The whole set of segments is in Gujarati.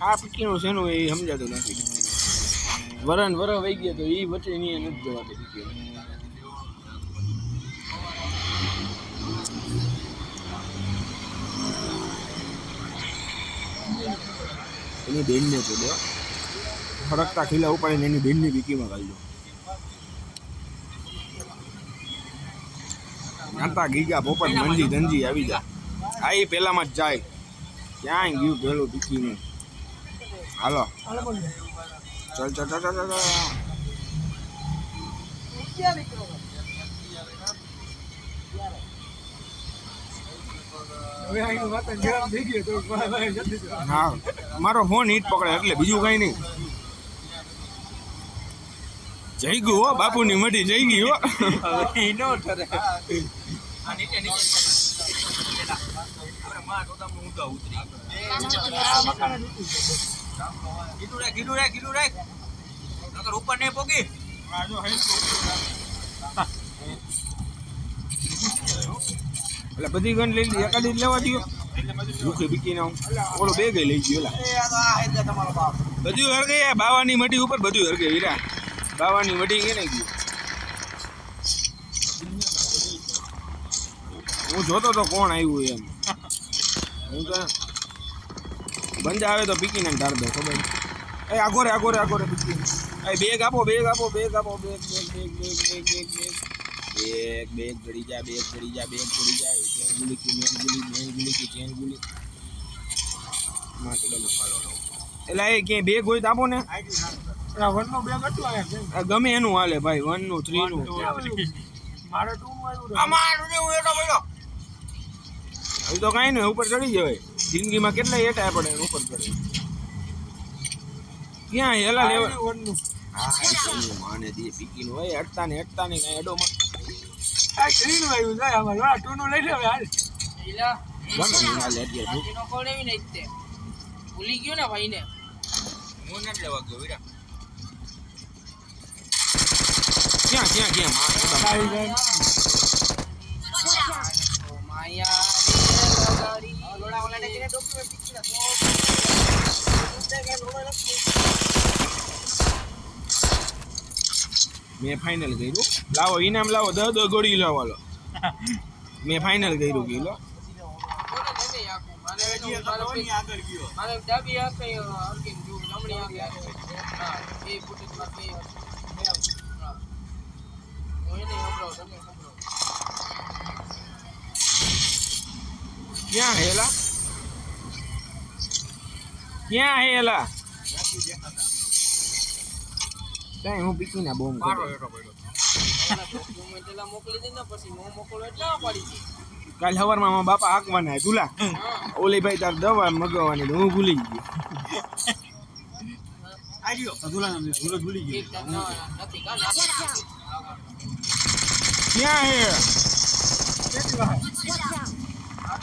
આ પીકીનું એનું એ સમજાતું નથી. વરણ વર વહી ગયા તો એ વચ્ચે એની નથી જવાતી પીકીનું એની બેનને તો ફરકતા ખીલા ઉપાડીને એની બેનની પીકીમાં દો. નાતા ગીગા પોપટ મંજી ધનજી આવી જા. આ એ પેલામાં જ જાય. ક્યાંય ગયું પેલું પીકીનું હાલો. ચલ ચલ ચલ ચલ હા. મારો ફોન હીટ પકડે એટલે બીજું કઈ નહીં. જઈ ગયું હો બાપુની મઢી જઈ ગયું હો. ઉતરી કીધું રે કીધું રે કીધું રે. નકર ઉપર નહીં પોગી એટલે બધી ગણ લઈ લીધી એકાદી જ લેવા દો ભૂખી ઓલો બે ગઈ લઈ ગયો બધું હરગે બાવાની મઢી ઉપર બધું હરગે હીરા બાવાની મઢી કે નહીં ગયું હું જોતો તો કોણ આવ્યું એમ? હું તો બંજા આવે તો પીકીને ઢાર દો ખબર? એ આગોરે આગોરે આગો રે આગો રે પીકી એ બેગ આપો બેગ આપો બેગ આપો bag bag bag bag bag bag bag. Bag bag ગળી જા બેગ ગળી જા બેગ ગળી જાય ચેન ગુલી કી મેન ગુલી મેન ગુલી કી ચેન ગુલી. માટે ડબલ ફાલો એટલે એ કે બેગ હોય તો આપો ને. ગમે એનું હાલે ભાઈ વનનું થ્રી નું મારે ટુ આવ્યું પડ્યો. હવે તો કાંઈ નહીં ઉપર ચડી જવાય. જિંદગીમાં કેટલા એટા પડે ઉપર ચડે ક્યાં હેલા લેવા માને દે હોય અટતા ને અટતા ને કાંઈ અડોમાં. આ જાય આમાં તે? ભૂલી ગયો ને ભાઈને. હું ન લેવા ગયો વીરા. ક્યાં ક્યાં ક્યાં? માં મેં ફાઇનલ કર્યું. લાવો ઇનામ લાવો દસ દસ ગોળી લાવો લો મેં ફાઇનલ કર્યું ગઈ લો હું એને ક્યાં હેલા ક્યાં હેલા કઈ હું પીકી ના બોમ મારો એટો પડ્યો. મોકલી દે ને પછી નો મોકલો એટલે ના કાલ સવારમાં મારા બાપા હાંકવાના તુલા ઓલી ભાઈ તાર દવા મગાવવાની તો હું ભૂલી ગયો. એક ના નથી કા ક્યાં હે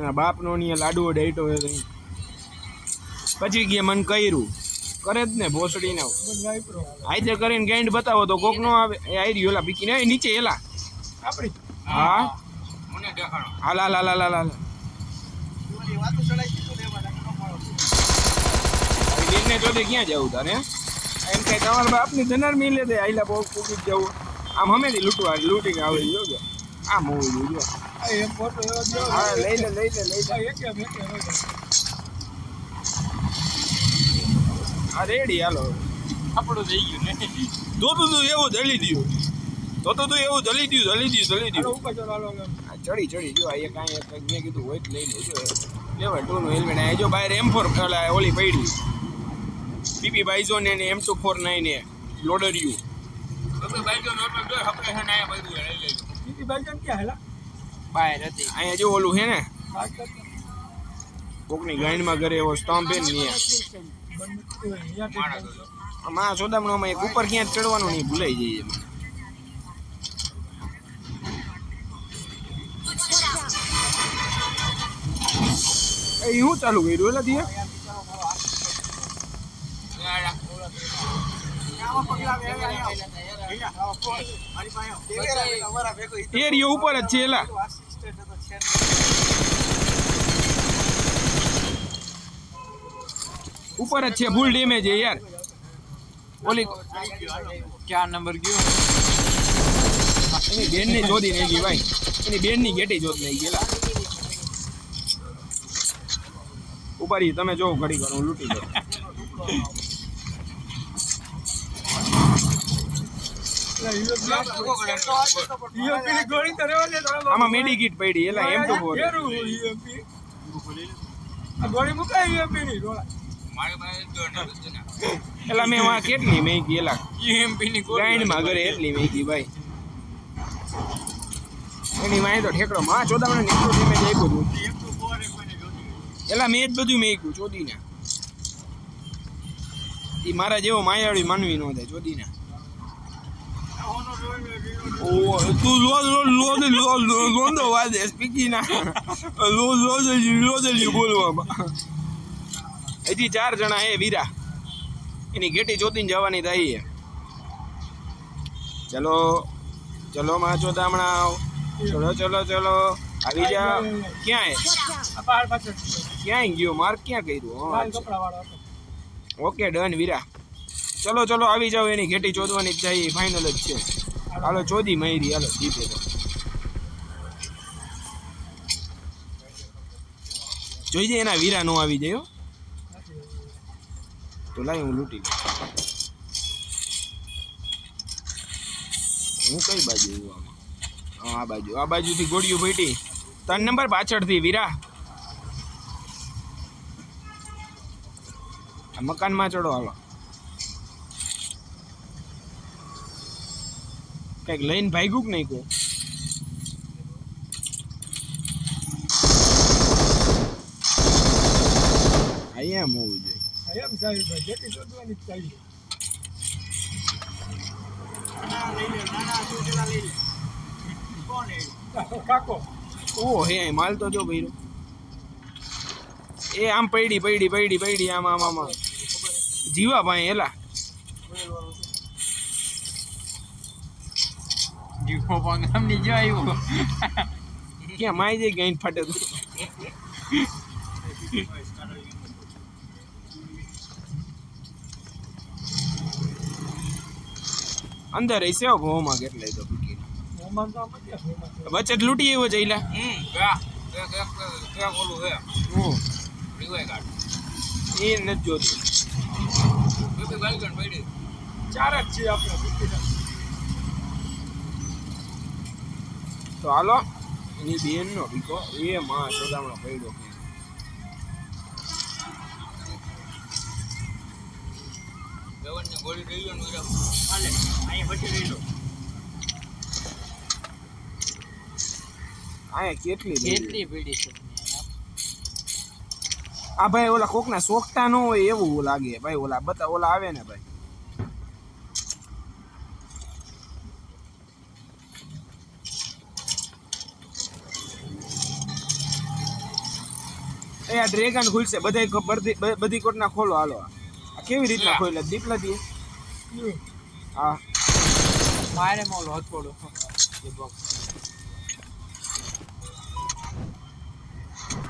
એના બાપનો અહીંયા લાડુઓ ડાયટો હોય કંઈ. પછી ગયા મન કર્યું. કરે જ ને ભોસડીને. આઈતે કરીને ગેન્ડ બતાવો તો કોક નો આવે. એ આઈ રહ્યો બીકી ને એ નીચે એલા. આપણી હા? મને દેખાડો. હાલ હાલ હાલ હાલ હાલ. હાલ જોડે ક્યાં જવું તારે એમ કઈ તમારા બાપની જનાર મિલ લે આઈલા બહુ પૂગી જવું. આમ હમેથી લૂંટવા લૂંટીને આવે જો જો આમ હોવું જોઈએ. ફોટો એવો. હા લઈ લે લઈ લે લઈ લે. આ એકે એમ એકે એમ એકે. આ રેડી હાલો. આપણું થઈ ગયું ને. તું એવું જલી દ્યું. તો તો તું એવું જલી દ્યું જલી દ્યું જલી. આ ચડી ચડી જો આ એક કાંઈ એક મેં કીધું હોય લઈ લો જો લેવલ ટુ નું હેલ્મેટ આ જો બહાર એમ ફોર ઓલી પડી. પીપી બાઈઝો ને એમ ટુ ફોર નાઇન એ. લોડર યુ બાઈજો નોટ જો હપડે છે ને બધું લઈ લેજો. પીપી બાજુ ક્યાં હેલા? બહાર હતી અહીંયા જો ઓલું છે ને. કોકની ગાઈડમાં ઘરે એવો સ્ટમ્પ હે ને. આમાં સોદામણામાં એક ઉપર ક્યાં ચડવાનું નહીં ભૂલાઈ જઈએ એ હું ચાલુ કર્યું એટલે ધીરે એરિયો ઉપર જ છે એલા ઉપર જ છે ફૂલ ડેમેજ છે યાર. ઓલી ચાર નંબર ગયો. એની બેનની જોદી નહીં ગઈ ભાઈ. એની બેનની ગેટી જોત નહીં ગયેલા ઉપાડી તમે જો ઘડી કરો લૂટી દો લોકો. આમાં મેડિકિટ પડી એલા એમ તો ગોળી મુકાય EMP ની ગોળા. એલા મેં વાં કેટલી મેં ગઈ એલા ની ગાઈડમાં ઘરે એટલી મેં ગઈ ભાઈ એની વાંહે તો ઠેકડો માં ચોદામણે નીકળું ડેમેજ આપ્યું હતું એલા મેં જ બધું મેં ગયું ચોદીને એ મારા જેવો માયાળી માનવી નો થાય ચોદીને તું લો લો લો લો લો વાદે સ્પીકી ના લો લો બોલવામાં હજી ચાર જણા હે વીરા. એની ગેટી ચોતીને જવાની થાય ચલો ચલો માં ચોદામણા ચલો ચલો ચલો. આવી જા. ક્યાં હે ક્યાં ગયો? માર્ક ક્યાં કર્યું. ઓકે ડન વીરા. ચલો ચલો આવી જાઓ. એની ઘેટી ચોદવાની જ જાય ફાઇનલ જ છે. હાલો ચોદી મયરી હાલો જીતે તો. જોઈજે એના વીરા નો આવી જાય. તો લાવી હું લૂંટી લઉં. હું કઈ બાજુ આવું આમાં? આ બાજુ. આ બાજુથી ગોળીઓ ભેટી. ત્રણ નંબર પાછળથી, વીરા. આ મકાનમાં ચડો, હાલો. કંઈક લઈને ભાગ્યું કે નહીં કો અહીંયા એમ હોવું જોઈએ હા, એમ સાહેબ ભાઈ શોધવાની ચાલી. કાકો. ઓ હે માલ તો જો ભાઈ એ આમ પૈડી પૈડી પૈડી પૈડી આમ આમ આમ. જીવા ભાઈ એલા. જીવો પાંગામની આવ્યો. ક્યાં માઈ જઈ ગઈ ફાટે અંદર હશે હો ભોમાં કેટલા તો બચત લૂંટી એવો જઈ કાર્ડ. એ નથી જોતું. ચાર જ છે આપણે તો હાલો એની બેન નો ભીખો એ માં સોદામણો પડ્યો ગોળી લઈ લો ને હાલે, અહીંયા પછી લઈ લો. આયા કેટલી? કેટલી પીડી છે? આ ભાઈ ઓલા કોકના સોખતા ન હોય એવું લાગે. ભાઈ ઓલા બતા ઓલા આવે ને ભાઈ. અહીંયા ડ્રેગન ખુલશે. બધા બધી બધી કોટના ખોલો હાલો. કેવી રીતના ખોલે દીપલાથી લ્યો. હા. મારે મોલો હથોડો એ બોક્સ.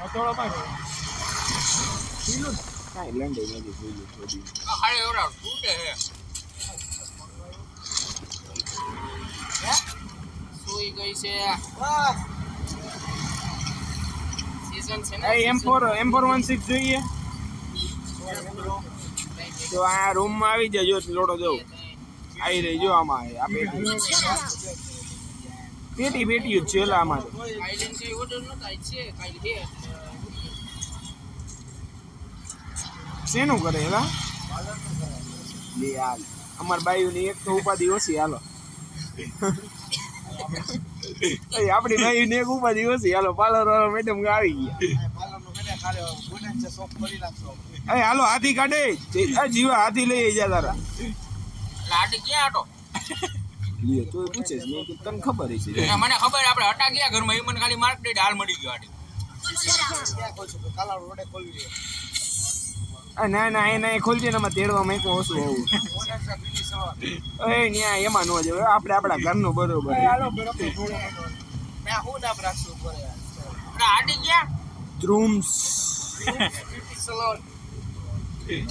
હથોડો માર્યો. ઢીલું કાઈ લંડે નથી ખોલ્યું થોડી. હાલે એવડા તૂટે છે. સુઈ ગઈ છે. સીઝન છે એ M four M four one six જોઈએ. તો આ રૂમમાં આવી જજો લોડો દઉં આવી રહી, જો આમાં આ પેટી. પેટી પેટી જ છે, એટલે આમાં શેનું કરે, એલા? હાલ અમાર બાયુની એક તો ઉપાધિ ઓછી, હાલો. આપણી બાયુની એક ઉપાધિ ઓછી, હાલો પાર્લર વાળો મેડમ આવી ગયા. એ હાલો હાથી કાઢે. જીવા હાથી લઈ જા તારા. લાડ આટી ક્યાં આટો લે તો પૂછે છે. મેં તને ખબર છે મને ખબર આપણે હટા ગયા ઘરમાં. એ મને ખાલી માર્ક દે હાલ મળી ગયો આટી ના ના એ ના એ ખોલજે ને એમાં તેડવા મેં કહું ઓછું હોવું. એ ન્યા એમાં ન જવાય. આપણે આપણા ઘરનું બરોબર ક્યાં ધ્રુમ્સ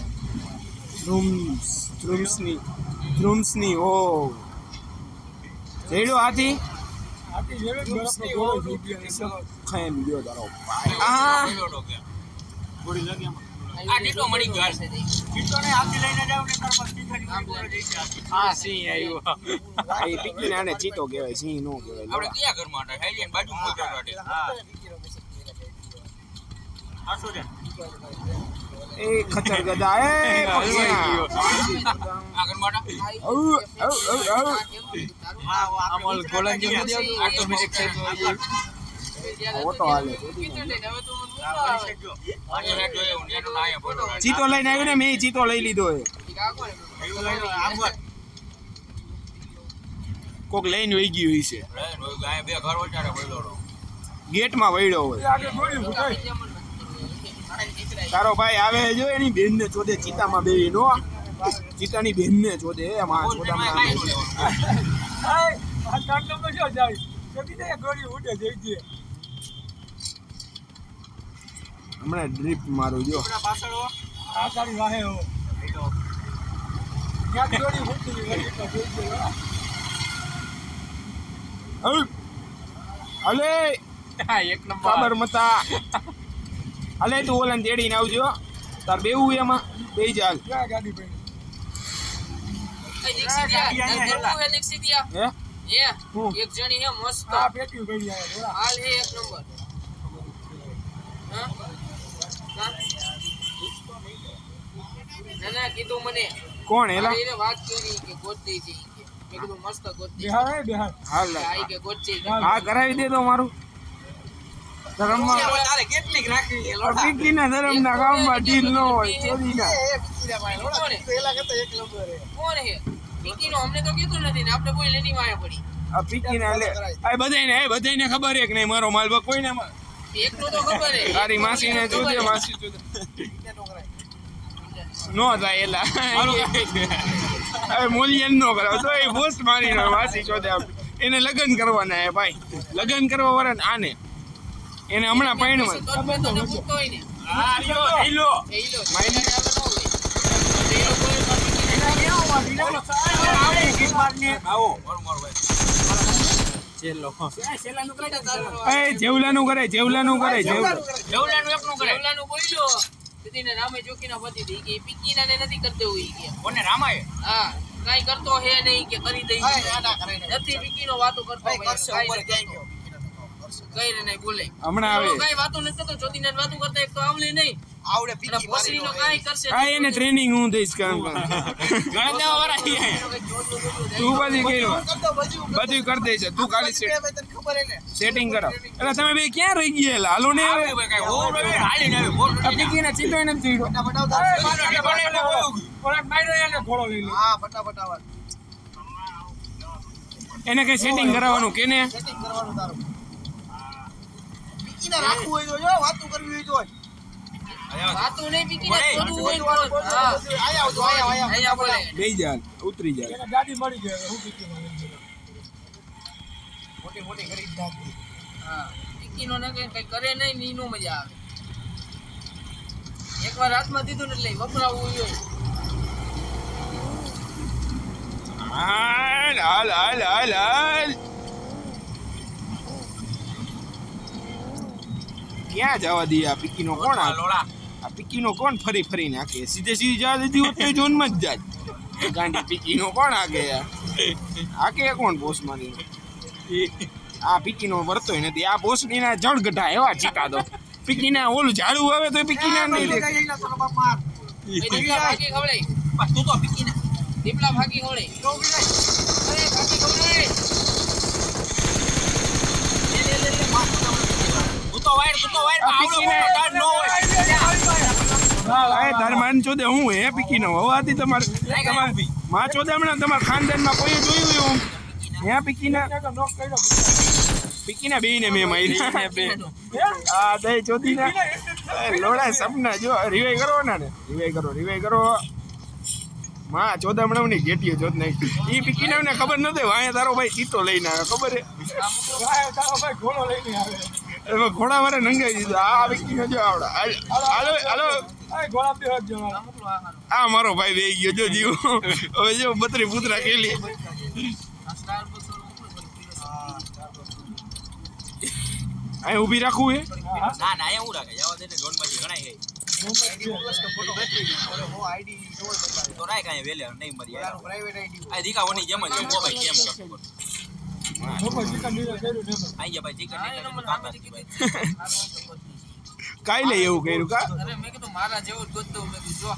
ધ્રુમ્સ ધ્રુમ્સની ધ્રુમ્સની ઓ જેડો હાથી ચીતો કહેવાય સિંહ નો કહેવાય. આપણે કયા બાજુ મોટા એ ખચર ગદા એ ચીતો લઈને આવ્યો ને મેં ચીતો લઈ લીધો એ કોક લઈને વહી ગયું હશે બે ઘર વચારે ગેટમાં વળ્યો હોય. તારો ભાઈ આવે જો એની બેન ને ચોદે ચિતામાં બે નો. ચિતાની બેન ને ચોદે એમાં ચોદામાં આ કાંટલામાં જાય? જતી ગોળી ઉડે જઈ હમણાં ડ્રીપ મારું જો. આ તારી વાહે હો. એક નંબર. મતા. હલે તું ઓલાને તેડીને આવજો. તાર બેવું એમાં. બે ચાલ ગાડી હે? હું? એક જણી હે મસ્ત. પેટીયું હાલ હે એક નંબર. હા? હા? ના ના કીધું મને. કોણ એલા? એને વાત કરી કે ગોતી છે મેં કીધું મસ્ત ગોતી બિહાર બિહાર. હાલ હા કરાવી દે તો મારું. ધરમમાં કેટલીક રાખી પીકીના ધરમના ગામમાં ઢીલ ન હોય ચોરીના કોણ હે? કોણ હે? પીકીનો અમને તો કીધું નથી ને આપણે કોઈ લેની વાયા પડી. આ પીકીના લે. આ બધાયને એ બધાયને ખબર નહીં મારો માલ કોઈ ને તારી માસી તો ખબર હે તારી માસીને જોજે માસી જોજે. નો થાય એલા. હવે મૂલ્યન નો કરાવ. તો એ પોસ્ટ મારી માસી જોજે એને લગ્ન કરવાના હે ભાઈ. લગ્ન કરવા વાળા ને આને. એને હમણાં એ જેવલાનું કરે જેવલાનું કરે જેવલા. એકનું કરે જવલાનું બોલ્યો દીદીને રામે જોકીના પતિ હતી કે પીકીના ને નથી કરતો હોય કે. કોને હા કાઈ કરતો હે નહીં કે કરી દઈ નથી પીકીનો વાતો ભાઈ કરતો. કઈ રે નહીં બોલે. હમણાં આવે. કાઈ વાતો નથી કરતો જોતીને વાતો કરતા એક તો આવલી નહીં. આવડે પોસરીનો કાઈ કરશે હા એને ટ્રેનિંગ હું દઈશ કામ ઘણા દેવા વાળા તું બધી કર્યું. બધું કરી દઈશ. તું ખાલી સેટિંગ કરાવ એટલે તમે બે ક્યાં રહી ગયા હાલો ને હવે. એને કઈ સેટિંગ કરાવવાનું કેને સેટિંગ કરવાનું પીકીને બોલે. થોડું હોય તો હા. અહીંયા બોલે. બે જાય ઉતરી જાય ગાડી મળી જાય હવે હું પીકી માં લઈ ગયો. હા. પીકીનો ને કઈ કઈ કરે નહીં ની નો મજા આવે. એકવાર હાથમાં દીધું ને એટલે વપરાવું હોય. હાલ હાલ હાલ હાલ હાલ. ક્યાં જવા દઈએ? આ પીકીનો કોણ આ? પીકીનો કોણ ફરી ફરી નાખે સીધે સીધી જવા દીધી હોત તો એ જ જાય. ગાંડી પીકીનો કોણ આગે આ કે કોણ પોસ મારી આ પીકીનો વર્તોય નથી. આ પોસડીના જળ ગઢા એવા ચીકા દો પીકીના ઓલું ઝાડું આવે તો પીકીના નહીં તું તો પીકી ને દીપલા ભાગી હોળે અરે ભાગી ખવડાય તું તો તો વાયર તું તો વાયર આવડો મોટો ટાળ ન હોય એ ધર્માન ચોદે હું હે પીકી નો તમારે તમારે માં ચોદે હમણાં? ખાનદાનમાં કોઈ જોયું હે? કર્યો પીકીના? બેયને મેં માર્યા હા દઈ ચોદીના એ લોડા સપના, જો રિવાઈ કરો ને રિવાઈ કરો રિવાઈ કરો. માં ચોદામણાની ઘેટીઓ જોત નહીં ઈ પીકીને એમને ખબર નથી વાયા તારો ભાઈ ચીતો લઈને આવે, ખબર હે? એમાં ઘોડા વારે નંગાઈ દીધો. આ પીકીનો જો આવડે? હાલો હાલો આ મારો ભાઈ વેઈ ગયો જો જીવ. હવે જો બત્રી પુતરા કેલી અહીં ઊભી રાખવું એ ના ના અહીંયા હું રાખે. જવા દે ને ઝોનમાંથી ઘણાય ગઈ તો રાખ અહીંયા વેલે નહીં મરી આ દીકા ઓની જેમ જ મોબાઈલ કેમ કરતો? કાઈ લે એવું કર્યું કા? અરે મેં કીધું મારા જેવું જ ગોતતો મેં કીધું જો.